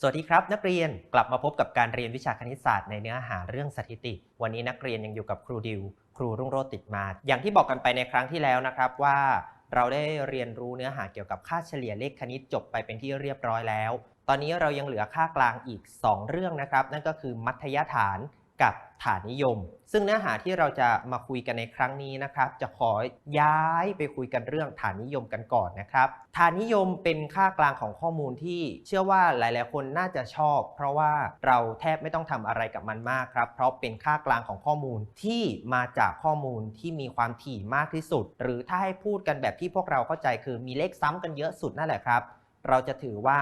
สวัสดีครับ นักเรียนกลับมาพบกับการเรียนวิชาคณิตศาสตร์ในเนื้อหาเรื่องสถิติ วันนี้นักเรียนยังอยู่กับครูดิว ครูรุ่งโรจน์ติดมา อย่างที่บอกกันไปในครั้งที่แล้วนะครับว่าเราได้เรียนรู้เนื้อหาเกี่ยวกับค่าเฉลี่ยเลขคณิตจบไปเป็นที่เรียบร้อยแล้ว ตอนนี้เรายังเหลือค่ากลางอีก 2 เรื่องนะครับ นั่นก็คือมัธยฐาน กับฐานนิยม ซึ่งเนื้อหาที่เราจะมาคุยกันในครั้งนี้นะครับ จะขอย้ายไปคุยกันเรื่องฐานนิยมกันก่อนนะครับ ฐานนิยมเป็นค่ากลางของข้อมูลที่เชื่อว่าหลาย ๆ คนน่าจะชอบ เพราะว่าเราแทบไม่ต้องทำอะไรกับมันมากครับ เพราะเป็นค่ากลางของข้อมูลที่มาจากข้อมูลที่มีความถี่มากที่สุด หรือถ้าให้พูดกันแบบที่พวกเราเข้าใจคือมีเลขซ้ำกันเยอะสุดนั่นแหละครับ เราจะถือว่า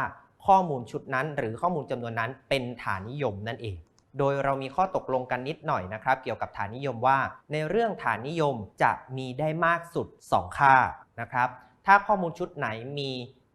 ข้อมูลชุดนั้น หรือข้อมูลจำนวนนั้นเป็นฐานนิยมนั่นเอง โดยเรามีข้อตกลงกันนิดหน่อยนะครับ เกี่ยวกับฐานนิยมว่า ในเรื่องฐานนิยมจะมีได้มากสุด 2 ค่านะครับ ถ้าข้อมูลชุดไหนมี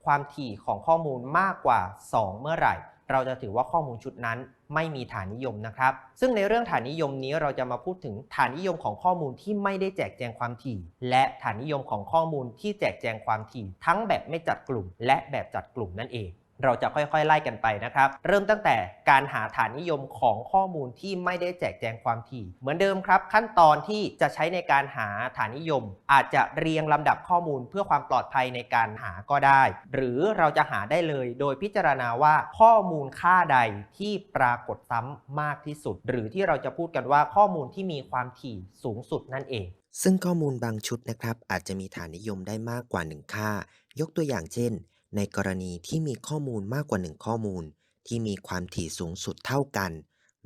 ความถี่ของข้อมูลมากกว่า 2 เมื่อไหร่ เราจะถือว่าข้อมูลชุดนั้นไม่มีฐานนิยมนะครับ ซึ่งในเรื่องฐานนิยมนี้เราจะมาพูดถึงฐานนิยมของข้อมูลที่ไม่ได้แจกแจงความถี่ และฐานนิยมของข้อมูลที่แจกแจงความถี่ ทั้งแบบไม่จัดกลุ่ม และแบบจัดกลุ่มนั่นเอง เราจะค่อยๆ ไล่กันไปนะครับ เริ่มตั้งแต่การหาฐานนิยมของข้อมูลที่ไม่ได้แจกแจงความถี่ เหมือนเดิมครับ ขั้นตอนที่จะใช้ในการหาฐานนิยม อาจจะเรียงลำดับข้อมูลเพื่อความปลอดภัยในการหาก็ได้ หรือเราจะหาได้เลยโดยพิจารณาว่าข้อมูลค่าใดที่ปรากฏซ้ำมากที่สุด หรือที่เราจะพูดกันว่าข้อมูลที่มีความถี่สูงสุดนั่นเองซึ่งข้อมูลบางชุดนะครับอาจจะมีฐานนิยมได้มากกว่า 1 ค่า ยกตัวอย่างเช่น ในกรณีที่มีข้อมูลมากกว่า1ข้อมูล ที่มีความถี่สูงสุดเท่ากัน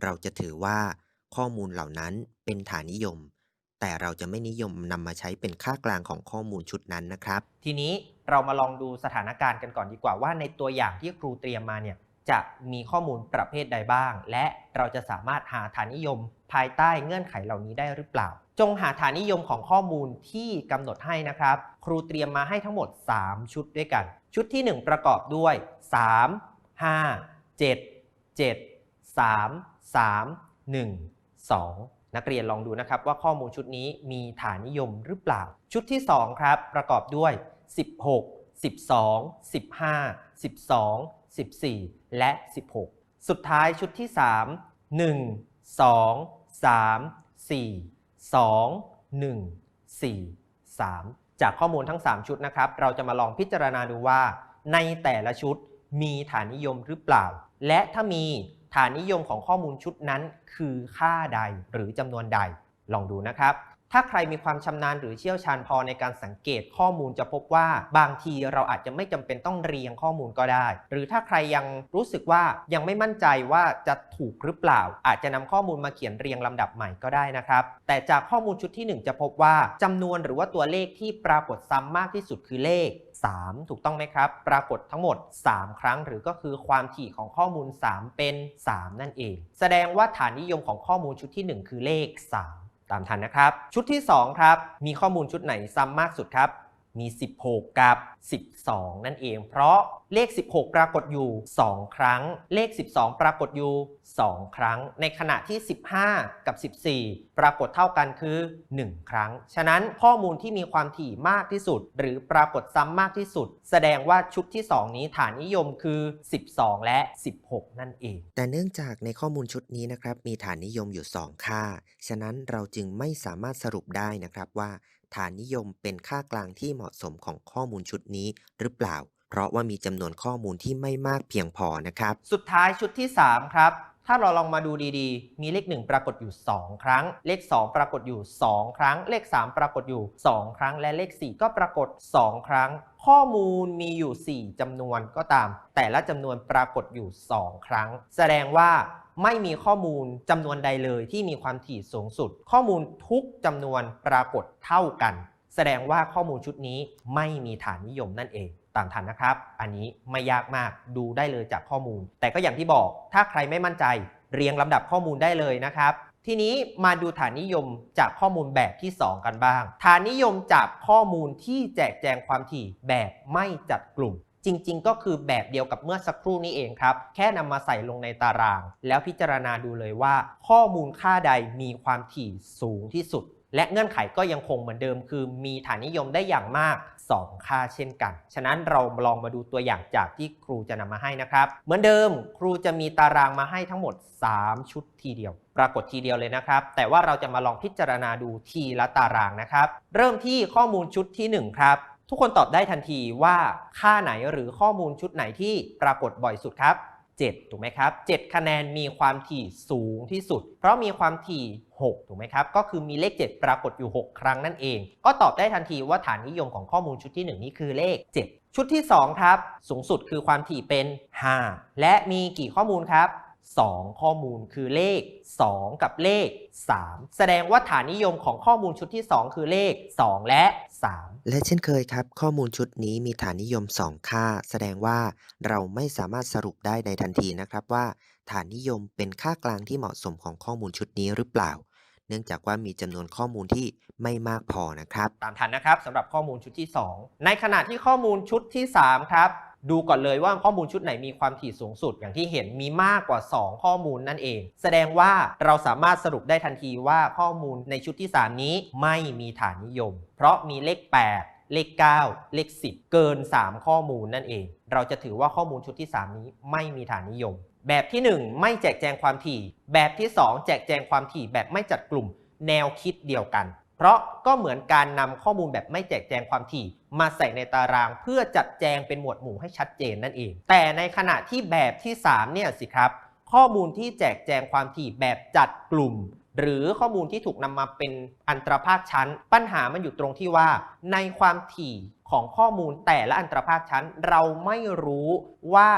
เราจะถือว่าข้อมูลเหล่านั้นเป็นฐานนิยม แต่เราจะไม่นิยมนำมาใช้เป็นค่ากลางของข้อมูลชุดนั้นนะครับ ทีนี้เรามาลองดูสถานการณ์กันก่อนดีกว่าว่าในตัวอย่างที่ครูเตรียมมาเนี่ยจะมีข้อมูลประเภทใดบ้าง และเราจะสามารถหาฐานนิยม ภายใต้เงื่อนไขเหล่านี้ได้หรือเปล่า จงหาฐานนิยมของข้อมูลที่กำหนดให้นะครับ ครูเตรียมมาให้ทั้งหมด 3 ชุดด้วยกัน ชุดที่ 1 ประกอบด้วย 3 5 7 7 3 3 1 2 นักเรียนลองดูนะครับว่าข้อมูลชุดนี้มีฐานนิยมหรือเปล่า ชุดที่ 2 ครับ ประกอบด้วย 16 12 15 12 14 และ 16 สุดท้ายชุดที่ 3 1 2 3 4 2 1 4 3 จากข้อมูลทั้ง 3 ชุดนะครับ เราจะมาลองพิจารณาดูว่า ในแต่ละชุดมีฐานนิยมหรือเปล่า และถ้ามีฐานนิยมของข้อมูลชุดนั้น คือค่าใดหรือจำนวนใด ลองดูนะครับ ถ้าใครมีความชำนาญหรือเชี่ยวชาญพอในการสังเกตข้อมูลจะพบว่าบางทีเราอาจจะไม่จำเป็นต้องเรียงข้อมูลก็ได้ หรือถ้าใครยังรู้สึกว่ายังไม่มั่นใจว่าจะถูกหรือเปล่า อาจจะนำข้อมูลมาเขียนเรียงลำดับใหม่ก็ได้นะครับ แต่จากข้อมูลชุดที่ 1 จะพบว่าจำนวนหรือว่าตัวเลขที่ปรากฏซ้ำมากที่สุดคือเลข 3 ถูกต้องไหมครับ ปรากฏทั้งหมด 3 ครั้ง หรือก็คือความถี่ของข้อมูล 3 เป็น 3 นั่นเอง แสดงว่าฐานนิยมของข้อมูลชุดที่ 1 คือเลข 3 ตามทันนะครับ ชุดที่ 2 ครับ มีข้อมูลชุดไหนซ้ำมากสุดครับ มี 16 กับ 12 นั่นเอง เพราะเลข 16 ปรากฏอยู่ 2 ครั้ง เลข 12 ปรากฏอยู่ 2 ครั้ง ในขณะที่ 15 กับ 14 ปรากฏเท่ากันคือ 1 ครั้ง ฉะนั้นข้อมูลที่มีความถี่มากที่สุด หรือปรากฏซ้ำมากที่สุด แสดงว่าชุดที่ 2 นี้ฐานนิยมคือ 12 และ 16 นั่นเอง แต่เนื่องจากในข้อมูลชุดนี้นะครับมีฐานนิยมอยู่ 2 ค่า ฉะนั้นเราจึงไม่สามารถสรุปได้นะครับว่า ฐานนิยมเป็นค่ากลางที่เหมาะสมของข้อมูลชุดนี้หรือเปล่า เพราะว่ามีจำนวนข้อมูลที่ไม่มากเพียงพอนะครับ สุดท้ายชุดที่ 3 ครับ ถ้าเราลองมาดูดีๆ มีเลข 1 ปรากฏอยู่ 2 ครั้ง เลข 2 ปรากฏอยู่ 2 ครั้ง เลข 3 ปรากฏอยู่ 2 ครั้ง และเลข 4 ก็ปรากฏ 2 ครั้ง ข้อมูลมีอยู่ 4จำนวนก็ตาม แต่ละจำนวนปรากฏอยู่ 2 ครั้ง แสดงว่า ไม่มีข้อมูลจำนวนใดเลยที่มีความถี่สูงสุด ข้อมูลทุกจำนวนปรากฏเท่ากัน แสดงว่าข้อมูลชุดนี้ไม่มีฐานนิยมนั่นเองตามทันนะครับ อันนี้ไม่ยากมากดูได้เลยจากข้อมูล แต่ก็อย่างที่บอก ถ้าใครไม่มั่นใจ เรียงลำดับข้อมูลได้เลยนะครับ ทีนี้มาดูฐานนิยมจากข้อมูลแบบที่ 2 กันบ้าง ฐานนิยมจากข้อมูลที่แจกแจงความถี่แบบไม่จัดกลุ่ม จริงๆ ก็คือแบบเดียวกับเมื่อสักครู่นี้เองครับ แค่นำมาใส่ลงในตาราง แล้วพิจารณาดูเลยว่า ข้อมูลค่าใดมีความถี่สูงที่สุด และเงื่อนไขก็ยังคงเหมือนเดิม คือมีฐานนิยมได้อย่างมาก 2 ค่าเช่นกัน ฉะนั้นเราลองมาดูตัวอย่างจากที่ครูจะนำมาให้นะครับ เหมือนเดิมครูจะมีตารางมาให้ทั้งหมด 3 ชุดทีเดียว ปรากฏทีเดียวเลยนะครับ แต่ว่าเราจะมาลองพิจารณาดูทีละตารางนะครับ เริ่มที่ข้อมูลชุดทีหนึ่1 ครับ ทุกคนตอบได้ทันทีว่าค่าไหนหรือข้อมูลชุดไหนที่ปรากฏบ่อยสุดครับ 7 ถูกไหมครับ 7 คะแนนมีความถี่สูงที่สุด เพราะมีความถี่ 6 ถูกไหมครับ ก็คือมีเลข 7 ปรากฏอยู่ 6 ครั้งนั่นเอง ก็ตอบได้ทันทีว่าฐานนิยมของข้อมูลชุดที่ 1 นี้คือเลข 7 ชุดที่ 2 ครับ สูงสุดคือความถี่เป็น 5 และมีกี่ข้อมูลครับ2 ข้อมูลคือเลข 2 กับเลข 3 แสดงว่าฐานนิยมของข้อมูลชุดที่ 2 คือเลข 2 และ 3 และเช่นเคยครับ ข้อมูลชุดนี้มีฐานนิยม 2 ค่า แสดงว่าเราไม่สามารถสรุปได้ในทันทีนะครับว่า ฐานนิยมเป็นค่ากลางที่เหมาะสมของข้อมูลชุดนี้หรือเปล่า เนื่องจากว่ามีจำนวนข้อมูลที่ไม่มากพอนะครับ ตามทันนะครับสำหรับข้อมูลชุดที่ 2 ในขณะที่ข้อมูลชุดที่ 3 ครับ ดูก่อนเลยว่าข้อมูลชุดไหนมีความถี่สูงสุด อย่างที่เห็นมีมากกว่า 2 ข้อมูลนั่นเอง แสดงว่าเราสามารถสรุปได้ทันทีว่าข้อมูลในชุดที่ 3 นี้ไม่มีฐานนิยม เพราะมีเลข 8 เลข 9 เลข 10 เกิน 3 ข้อมูลนั่นเอง เราจะถือว่าข้อมูลชุดที่ 3 นี้ไม่มีฐานนิยม แบบที่ 1 ไม่แจกแจงความถี่ แบบที่ 2 แจกแจงความถี่แบบไม่จัดกลุ่ม แนวคิดเดียวกัน เพราะก็เหมือนการนำข้อมูลแบบไม่แจกแจงความถี่ มาใส่ในตารางเพื่อจัดแจงเป็นหมวดหมู่ให้ชัดเจนนั่นเอง แต่ในขณะที่แบบที่ 3 เนี่ยสิครับ ข้อมูลที่แจกแจงความถี่แบบจัดกลุ่ม หรือข้อมูลที่ถูกนำมาเป็นอันตรภาคชั้น ปัญหามันอยู่ตรงที่ว่า ในความถี่ของข้อมูลแต่ละอันตรภาคชั้น เราไม่รู้ว่า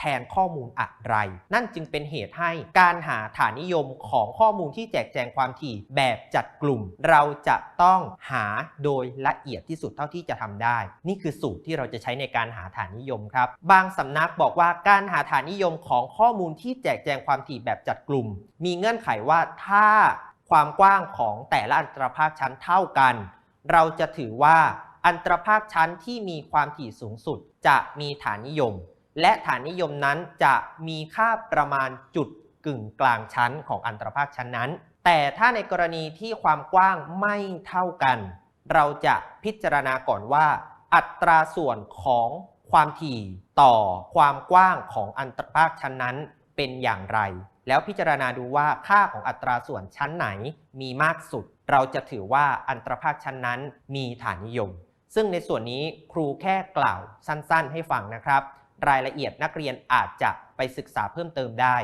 แทนข้อมูลอะไร นั่นจึงเป็นเหตุให้การหาฐานนิยมของข้อมูลที่แจกแจงความถี่แบบจัดกลุ่ม เราจะต้องหาโดยละเอียดที่สุดเท่าที่จะทำได้ นี่คือสูตรที่เราจะใช้ในการหาฐานนิยมครับ บางสำนักบอกว่าการหาฐานนิยมของข้อมูลที่แจกแจงความถี่แบบจัดกลุ่ม มีเงื่อนไขว่าถ้าความกว้างของแต่ละอันตรภาคชั้นเท่ากัน เราจะถือว่าอันตรภาคชั้นที่มีความถี่สูงสุดจะมีฐานนิยม และฐานนิยมนั้นจะมีค่าประมาณจุดกึ่งกลางชั้นของอันตรภาคชั้นนั้น แต่ถ้าในกรณีที่ความกว้างไม่เท่ากัน เราจะพิจารณาก่อนว่า อัตราส่วนของความถี่ต่อความกว้างของอันตรภาคชั้นนั้นเป็นอย่างไร แล้วพิจารณาดูว่าค่าของอัตราส่วนชั้นไหนมีมากสุด เราจะถือว่าอันตรภาคชั้นนั้นมีฐานนิยม ซึ่งในส่วนนี้ครูแค่กล่าวสั้น ๆ ให้ฟังนะครับ รายละเอียดนักเรียนอาจจะไปศึกษาเพิ่มเติมได้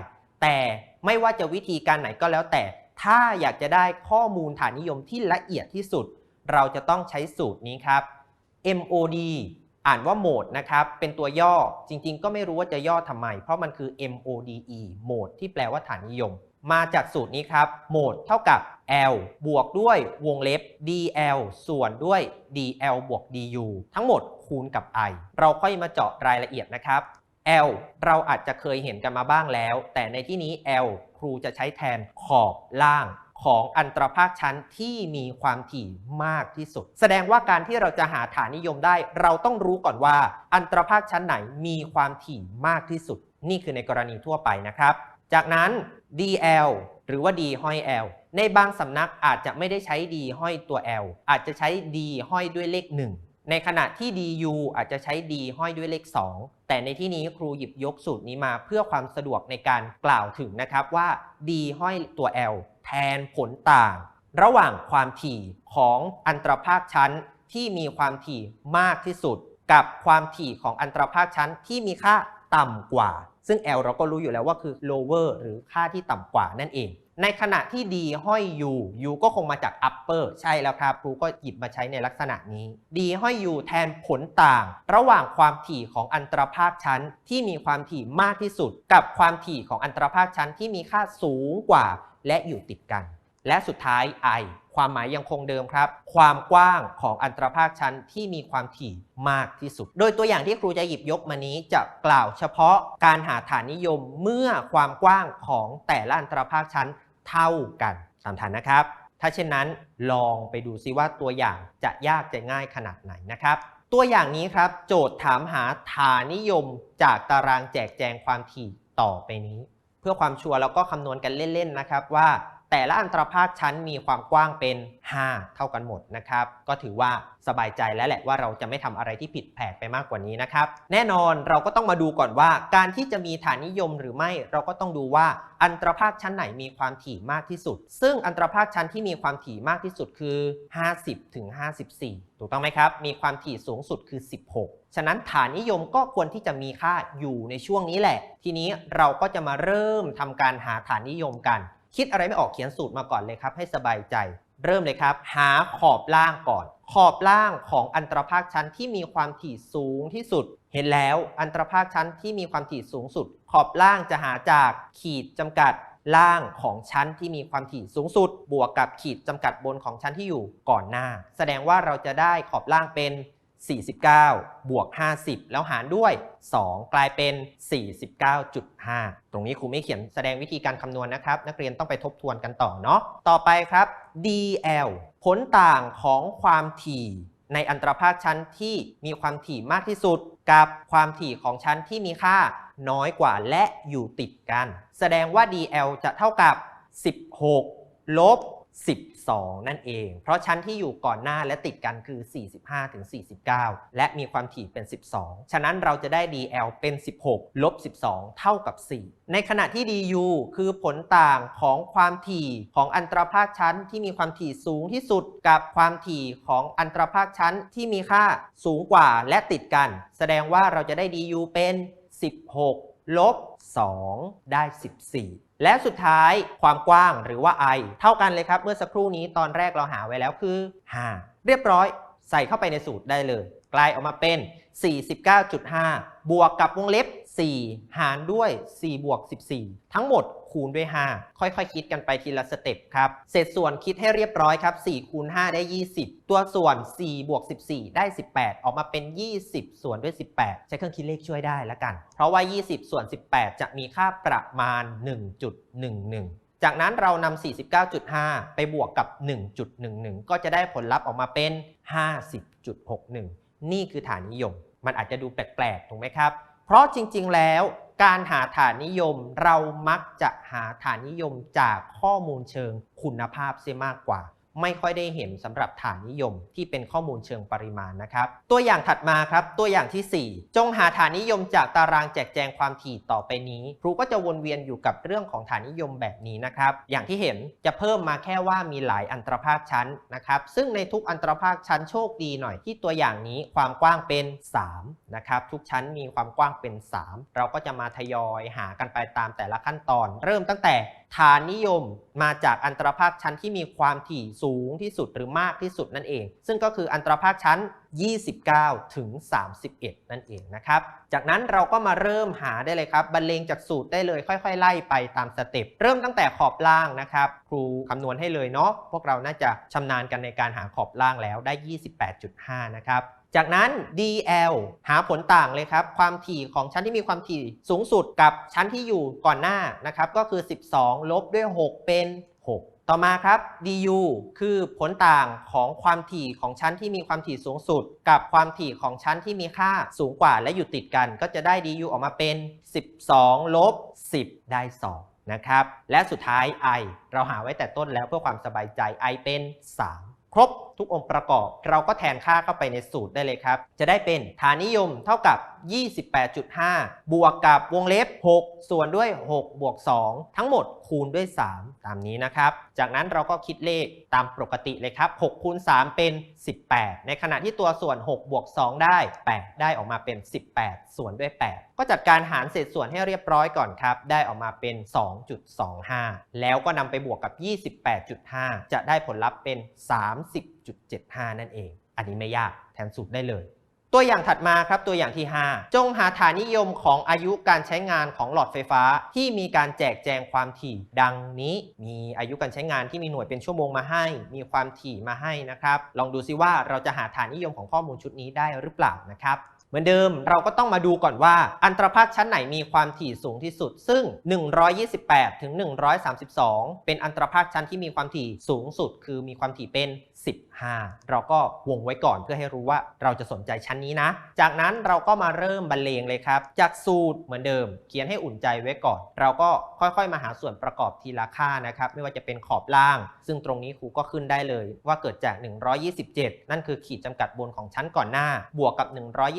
แต่ไม่ว่าจะวิธีการไหนก็แล้วแต่ ถ้าอยากจะได้ข้อมูลฐานนิยมที่ละเอียดที่สุด เราจะต้องใช้สูตรนี้ครับ MOD อ่านว่าโหมดนะครับ เป็นตัวย่อจริงๆ ก็ไม่รู้ว่าจะย่อทำไม เพราะมันคือ MODE โหมดที่แปลว่าฐานนิยม มาจากสูตรนี้ครับโหมดเท่ากับ L บวกด้วยวงเล็บ DL ส่วนด้วย DL บวก DU ทั้งหมดคูณกับ I เราค่อยมาเจาะรายละเอียดนะครับ L เราอาจจะเคยเห็นกันมาบ้างแล้ว แต่ในที่นี้ L ครูจะใช้แทนขอบล่างของอันตรภาคชั้นที่มีความถี่มากที่สุด แสดงว่าการที่เราจะหาฐานนิยมได้ เราต้องรู้ก่อนว่า อันตรภาคชั้นไหนมีความถี่มากที่สุด นี่คือในกรณีทั่วไปนะครับ จากนั้น DL หรือว่า D ห้อย L ในบางสำนักอาจจะไม่ได้ใช้ D ห้อยตัว L อาจจะใช้ D ห้อยด้วยเลข 1 ในขณะที่ DU อาจจะใช้ D ห้อยด้วยเลข 2 แต่ในที่นี้ครูหยิบยกสูตรนี้มาเพื่อความสะดวกในการกล่าวถึงนะครับว่า D ห้อยตัว L แทนผลต่าง ระหว่างความถี่ของอันตรภาคชั้นที่มีความถี่มากที่สุด กับความถี่ของอันตรภาคชั้นที่มีค่าต่ำกว่า ซึ่ง L เราก็รู้อยู่แล้วว่าคือ lower หรือค่าที่ต่ำกว่านั่นเอง ในขณะที่ D ห้อย U U ก็คงมาจาก upper ใช่แล้วครับครูก็หยิบมาใช้ในลักษณะนี้ D ห้อย U แทนผลต่าง ระหว่างความถี่ของอันตรภาคชั้นที่มีความถี่มากที่สุด กับความถี่ของอันตรภาคชั้นที่มีค่าสูงกว่า และอยู่ติดกัน และสุดท้าย I ความหมายยังคงเดิมครับ ความกว้างของอันตรภาคชั้นที่มีความถี่มากที่สุด โดยตัวอย่างที่ครูจะหยิบยกมานี้จะกล่าวเฉพาะการหาฐานนิยมเมื่อความกว้างของแต่ละอันตรภาคชั้นเท่ากันตามทันนะครับ ถ้าเช่นนั้นลองไปดูซิว่าตัวอย่างจะยากจะง่ายขนาดไหนนะครับตัวอย่างนี้ครับ โจทย์ถามหาฐานนิยมจากตารางแจกแจงความถี่ต่อไปนี้ เพื่อความชัวร์เราก็คำนวณกันเล่น ๆ นะครับว่า แต่ละอันตรภาคชั้นมีความกว้างเป็น 5 เท่ากันหมดนะครับ ก็ถือว่าสบายใจแล้วแหละว่าเราจะไม่ทำอะไรที่ผิดแผกไปมากกว่านี้นะครับ แน่นอนเราก็ต้องมาดูก่อนว่า การที่จะมีฐานนิยมหรือไม่ เราก็ต้องดูว่าอันตรภาคชั้นไหนมีความถี่มากที่สุด ซึ่งอันตรภาคชั้นที่มีความถี่มากที่สุดคือ 50ถึง54 ถูกต้องไหมครับ มีความถี่สูงสุดคือ 16 ฉะนั้นฐานนิยมก็ควรที่จะมีค่าอยู่ในช่วงนี้แหละ ทีนี้เราก็จะมาเริ่มทำการหาฐานนิยมกัน คิดอะไรไม่ออกเขียนสูตรมาก่อนเลยครับ ให้สบายใจ เริ่มเลยครับ หาขอบล่างก่อน ขอบล่างของอันตรภาคชั้นที่มีความถี่สูงที่สุด เห็นแล้วอันตรภาคชั้นที่มีความถี่สูงสุด ขอบล่างจะหาจากขีดจำกัดล่างของชั้นที่มีความถี่สูงสุด บวกกับขีดจำกัดบนของชั้นที่อยู่ก่อนหน้า แสดงว่าเราจะได้ขอบล่างเป็น 49 บวก 50 แล้วหารด้วย 2 กลายเป็น 49.5 ตรงนี้ครูไม่เขียนแสดงวิธีการคำนวณนะครับ นักเรียนต้องไปทบทวนกันต่อเนาะ ต่อไปครับ DL ผลต่างของความถี่ในอันตรภาคชั้นที่มีความถี่มากที่สุด กับความถี่ของชั้นที่มีค่าน้อยกว่าและอยู่ติดกัน แสดงว่า DL จะเท่ากับ 16 ลบ 12 นั่นเอง เพราะชั้นที่อยู่ก่อนหน้าและติดกันคือ 45ถึง49 และมีความถี่เป็น 12 ฉะนั้นเราจะได้ DL เป็น 16 ลบ 12 เท่ากับ 4 ในขณะที่ DU คือผลต่างของความถี่ของอันตรภาคชั้นที่มีความถี่สูงที่สุดกับความถี่ของอันตรภาคชั้นที่มีค่าสูงกว่าและติดกัน แสดงว่าเราจะได้ DU เป็น 16 ลบ 2 ได้ 14 และสุดท้ายความกว้างหรือว่า i เท่ากันเลยครับ เมื่อสักครู่นี้ตอนแรกเราหาไว้แล้วคือ 5 เรียบร้อยใส่เข้าไปในสูตรได้เลย กลายออกมาเป็น 49.5 บวกกับวงเล็บ 4 หารด้วย4บวก14 ทั้งหมดคูณด้วย 5 ค่อยๆคิดกันไปทีละสเต็ปครับ เศษส่วนคิดให้เรียบร้อยครับ4คูณ5ได้ 20 ตัวส่วน 4 บวก 14 ได้ 18 ออกมาเป็น 20 ส่วนด้วย 18 ใช้เครื่องคิดเลขช่วยได้แล้วกัน เพราะว่า 20 ส่วน 18 จะมีค่าประมาณ 1.11จากนั้นเรานำ 49.5 ไปบวกกับ 1.11 ก็จะได้ผลลัพธ์ออกมาเป็น 50.61 นี่คือฐานนิยม มันอาจจะดูแปลกๆ ถูกไหมครับ เพราะจริง ๆ แล้วการหาฐานนิยมเรามักจะหาฐานนิยมจากข้อมูลเชิงคุณภาพเสียมากกว่า ไม่ค่อยได้เห็นสำหรับฐานนิยมที่เป็นข้อมูลเชิงปริมาณนะครับ ตัวอย่างถัดมาครับ ตัวอย่างทีสี่ 4 จงหาฐานนิยมจากตารางแจกแจงความถี่ต่อไปนี้ ครูก็จะวนเวียนอยู่กับเรื่องของฐานนิยมแบบนี้นะครับ อย่างที่เห็นจะเพิ่มมาแค่ว่ามีหลายอันตรภาคชั้นนะครับ ซึ่งในทุกอันตรภาคชั้นโชคดีหน่อยที่ตัวอย่างนี้ความกว้างเป็น 3 นะครับ ทุกชั้นมีความกว้างเป็น 3 เราก็จะมาทยอยหากันไปตามแต่ละขั้นตอน เริ่มตั้งแต่ ฐานนิยมมาจากอันตรภาคชั้นที่มีความถี่สูงที่สุดหรือมากที่สุดนั่นเอง ซึ่งก็คืออันตรภาคชั้น 29 ถึง 31 นั่นเองนะครับ จากนั้นเราก็มาเริ่มหาได้เลยครับ บรรเลงจากสูตรได้เลยค่อย ๆ ไล่ไปตามสเต็ป เริ่มตั้งแต่ขอบล่างนะครับ ครูคำนวณให้เลยเนาะ พวกเราน่าจะชำนาญกันในการหาขอบล่างแล้วได้ 28.5 นะครับ จากนั้น DL หาผลต่างเลยครับ ความถี่ของชั้นที่มีความถี่สูงสุดกับชั้นที่อยู่ก่อนหน้านะครับก็คือ 12 ลบด้วย 6 เป็น 6ต่อมาครับ DU คือผลต่างของความถี่ของชั้นที่มีความถี่สูงสุด กับความถี่ของชั้นที่มีค่าสูงกว่าและอยู่ติดกัน ก็จะได้ DU ออกมาเป็น 12 ลบ 10 ได้ 2 นะครับ และสุดท้าย I เราหาไว้แต่ต้นแล้วเพื่อความสบายใจ I เป็น 3 ครบทุกองค์ประกอบ เราก็แทนค่าเข้าไปในสูตรได้เลยครับ จะได้เป็นฐานนิยมเท่ากับ 28.5 บวกกับวงเล็บ 6 ส่วนด้วย 6 บวก 2 ทั้งหมดคูณด้วย 3 ตามนี้นะครับ จากนั้นเราก็คิดเลขตามปกติเลยครับ 6 คูณ 3 เป็น 18 ในขณะที่ตัวส่วน 6 บวก 2 ได้ 8 ได้ออกมาเป็น 18 ส่วนด้วย 8 ก็จัดการหารเศษส่วนให้เรียบร้อยก่อนครับ ได้ออกมาเป็น 2.25 แล้วก็นำไปบวกกับ 28.5 จะได้ผลลัพธ์เป็น 30.75 นั่นเอง อันนี้ไม่ยากแทนสูตรได้เลย ตัวอย่างถัดมาครับตัวอย่างที่ 5 จงหาฐานนิยมของอายุการใช้งานของหลอดไฟฟ้าที่มีการแจกแจงความถี่ ดังนี้มีอายุการใช้งานที่มีหน่วยเป็นชั่วโมงมาให้ มีความถี่มาให้นะครับ ลองดูซิว่าเราจะหาฐานนิยมของข้อมูลชุดนี้ได้หรือเปล่านะครับเหมือนเดิมเราก็ต้องมาดูก่อนว่า อันตรภาคชั้นไหนมีความถี่สูงที่สุด ซึ่ง 128 ถึง 132 เป็นอันตรภาคชั้นที่มีความถี่สูงสุด คือมีความถี่เป็น 15 เราก็วงไว้ก่อนเพื่อให้รู้ว่าเราจะสนใจชั้นนี้นะ จากนั้นเราก็มาเริ่มบรรเลงเลยครับ จากสูตรเหมือนเดิม เขียนให้อุ่นใจไว้ก่อน เราก็ค่อยๆ มาหาส่วนประกอบทีละค่านะครับ ไม่ว่าจะเป็นขอบล่าง ซึ่งตรงนี้ครูก็ขึ้นได้เลย ว่าเกิดจาก 127 นั่นคือขีดจำกัดบนของชั้นก่อนหน้า บวกกับ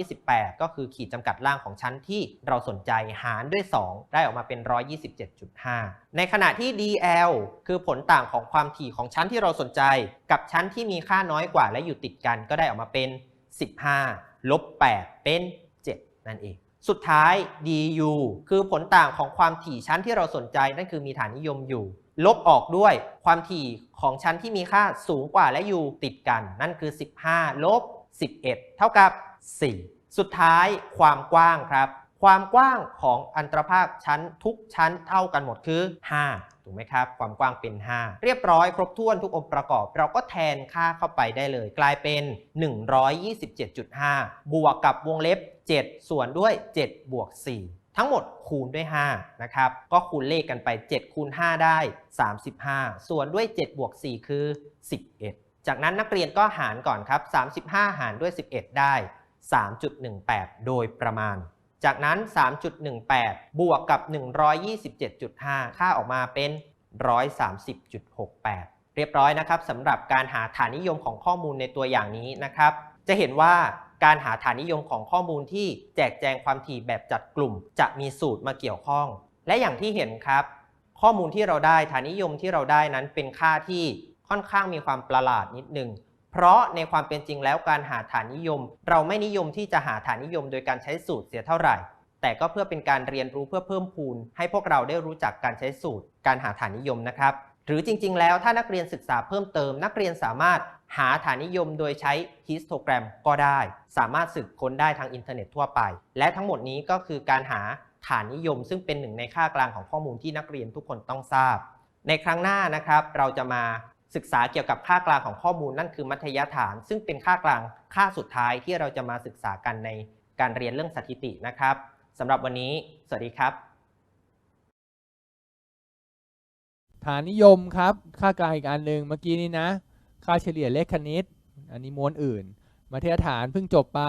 128 ก็คือขีดจำกัดล่างของชั้นที่เราสนใจหารด้วย 2 ได้ออกมาเป็น 127.5 ในขณะที่ DL คือผลต่างของความถี่ของชั้นที่เราสนใจ กับชั้นที่มีค่าน้อยกว่าและอยู่ติดกันก็ได้ออกมาเป็น 15 ลบ 8 เป็น 7 นั่นเอง สุดท้าย DU คือผลต่างของความถี่ชั้นที่เราสนใจนั่นคือมีฐานนิยมอยู่ ลบออกด้วยความถี่ของชั้นที่มีค่าสูงกว่าและอยู่ติดกัน นั่นคือ 15 ลบ 11 เท่ากับ 4 สุดท้ายความกว้างครับ ความกว้างของอันตรภาคชั้นทุกชั้นเท่ากันหมดคือ 5 ถูกไหมครับ ความกว้างเป็น 5 เรียบร้อยครบถ้วนทุกองค์ประกอบ เราก็แทนค่าเข้าไปได้เลย กลายเป็น 127.5 บวกกับวงเล็บ 7 ส่วนด้วย 7 บวก 4ทั้งหมดคูณด้วย 5 นะครับ ก็คูณเลขกันไป 7 คูณ 5 ได้ 35 ส่วนด้วย 7 บวก 4 คือ 11 จากนั้นนักเรียนก็หารก่อนครับ 35 หารด้วย 11 ได้ 3.18 โดยประมาณ จากนั้น 3.18 บวกกับ 127.5 ค่าออกมาเป็น 130.68 เรียบร้อยนะครับสำหรับการหาฐานนิยมของข้อมูลในตัวอย่างนี้นะครับ จะเห็นว่าการหาฐานนิยมของข้อมูลที่แจกแจงความถี่แบบจัดกลุ่ม จะมีสูตรมาเกี่ยวข้อง และอย่างที่เห็นครับ ข้อมูลที่เราได้ฐานนิยมที่เราได้นั้นเป็นค่าที่ค่อนข้างมีความประหลาดนิดนึง เพราะในความเป็นจริงแล้วการหาฐานนิยม เราไม่นิยมที่จะหาฐานนิยมโดยการใช้สูตรเสียเท่าไหร่ แต่ก็เพื่อเป็นการเรียนรู้เพื่อเพิ่มพูน ให้พวกเราได้รู้จักการใช้สูตร การหาฐานนิยมนะครับ หรือจริง ๆ แล้วถ้านักเรียนศึกษาเพิ่มเติม นักเรียนสามารถหาฐานนิยมโดยใช้ฮิสโตแกรมก็ได้ สามารถสืบค้นได้ทางอินเทอร์เน็ตทั่วไป และทั้งหมดนี้ก็คือการหาฐานนิยม ซึ่งเป็นหนึ่งในค่ากลางของข้อมูลที่นักเรียนทุกคนต้องทราบ ในครั้งหน้านะครับ เราจะมา ศึกษาเกี่ยวกับค่ากลางของข้อมูลนั่นคือมัธยฐาน ซึ่งเป็นค่ากลางค่าสุดท้ายที่เราจะมาศึกษากันในการเรียนเรื่องสถิตินะครับสำหรับวันนี้ สวัสดีครับ ฐานนิยมครับ ค่ากลางอีกอันหนึ่งเมื่อกี้นี้นะ ค่าเฉลี่ยเลขคณิต อันนี้ม้วนอื่นมาเทยฐานเพิ่งจบไป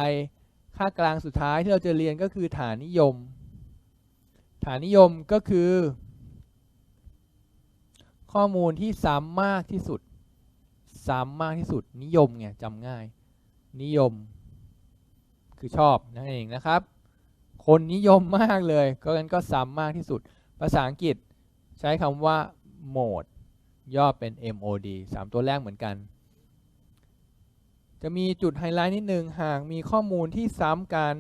ค่ากลางสุดท้ายที่เราจะเรียนก็คือฐานนิยม ฐานนิยมก็คือ ข้อมูลที่ซ้ำมากที่สุด ซ้ำมากที่สุด นิยมไงจำง่าย นิยม คือชอบนั่นเองนะครับ คนนิยมมากเลย ก็งั้นก็ซ้ำมากที่สุด ภาษาอังกฤษใช้คำว่า mode ย่อเป็น MOD 3 ตัวแรกเหมือนกัน จะมีจุดไฮไลท์นิดนึง หากมีข้อมูลที่ซ้ำกัน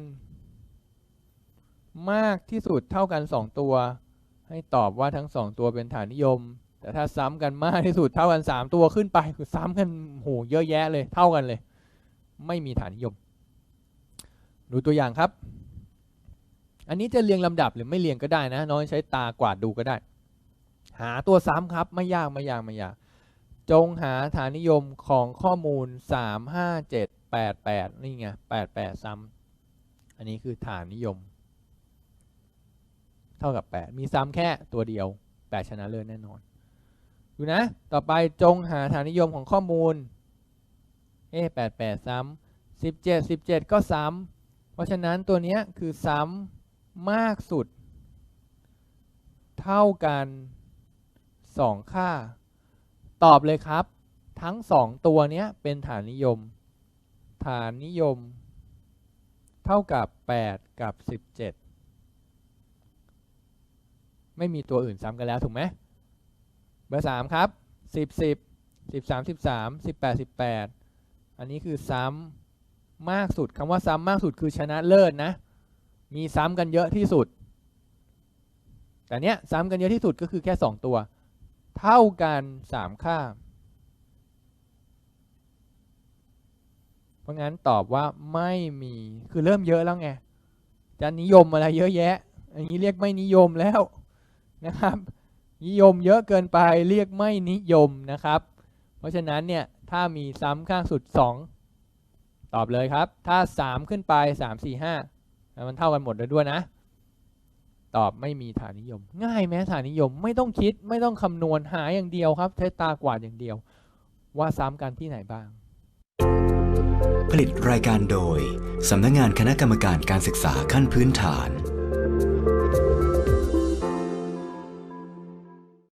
มากที่สุดเท่ากัน 2 ตัว ให้ตอบว่าทั้ง 2 ตัวเป็นฐานนิยม แต่ถ้าซ้ำกันมากที่สุดเท่ากัน 3 ตัวขึ้นไปคือซ้ำกันโหเยอะแยะเลยเท่ากันเลย ไม่มีฐานนิยม ดูตัวอย่างครับ อันนี้จะเรียงลำดับหรือไม่เรียงก็ได้นะ น้องใช้ตากวาดดูก็ได้ หาตัวซ้ำครับไม่ยากไม่ยากไม่ยาก จงหาฐานนิยมของข้อมูล 3 5 7 8 8 นี่ไง8 8 ซ้ำอันนี้คือฐานนิยม เท่ากับ 8 มีซ้ำแค่ตัวเดียว8ชนะเลิศแน่นอน ดูนะ ต่อไปจงหาฐานนิยมของข้อมูล เอ๊8 8ซ้ำ17 17ก็ซ้ำเพราะฉะนั้นตัวนี้คือซ้ำมากสุด เท่ากัน2ค่า ตอบเลยครับ ทั้ง2ตัวนี้เป็นฐานนิยม ฐานนิยม เท่ากับ 8 กับ 17 ไม่มีตัวอื่นซ้ำกันแล้วถูกไหม เบอร์3ครับ10 10 13 13 18 18อันนี้คือซ้ำมากสุดคำว่าซ้ำมากสุดคือชนะเลิศนะ มีซ้ำกันเยอะที่สุด แต่เนี้ยซ้ำกันเยอะที่สุดก็คือแค่2ตัว เท่ากัน3ค่า เพราะงั้นตอบว่าไม่มีคือเริ่มเยอะแล้วไงจะนิยมอะไรเยอะแยะ อันนี้เรียกไม่นิยมแล้วนะครับ นิยมเยอะเกินไปเรียกไม่นิยมนะครับ เพราะฉะนั้นเนี่ยถ้ามีซ้ำข้างสุด 2 ตอบเลยครับ ถ้า 3 ขึ้นไป 3 4 5แล้วมันเท่ากันหมดเลยด้วยนะ ตอบไม่มีฐานนิยม ง่ายไหมฐานนิยมไม่ต้องคิดไม่ต้องคำนวณหาอย่างเดียวครับ ใช้ตากวาดอย่างเดียว ว่าซ้ำกันที่ไหนบ้าง ผลิตรายการโดยสำนักงานคณะกรรมการการศึกษาขั้นพื้นฐาน